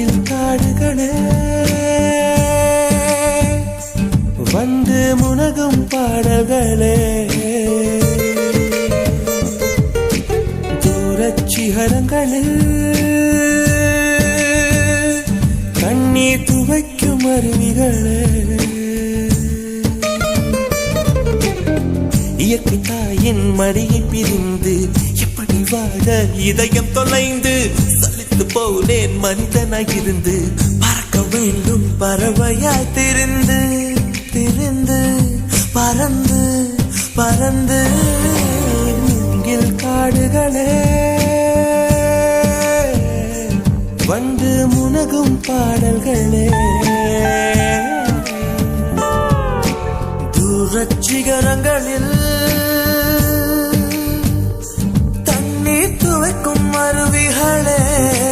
மூங்கில் காடுகளே. வந்து முனகும் பாடல்களே. தூரச்சிகரங்களில் கண்ணீர் துவைக்கும் அருவிகளே. இயற்கை தாயின் மடியை பிரிந்து எப்படி வாழ இதயம் தொலைந்து போனேன் மனிதனாய் இருந்து. பறக்க வேண்டும் பறவையாய் திரிந்து திரிந்து பறந்து பறந்து. மூங்கில் காடுகளே. வந்து முனகும் பாடல்களே. தூரச் சிகரங்களில்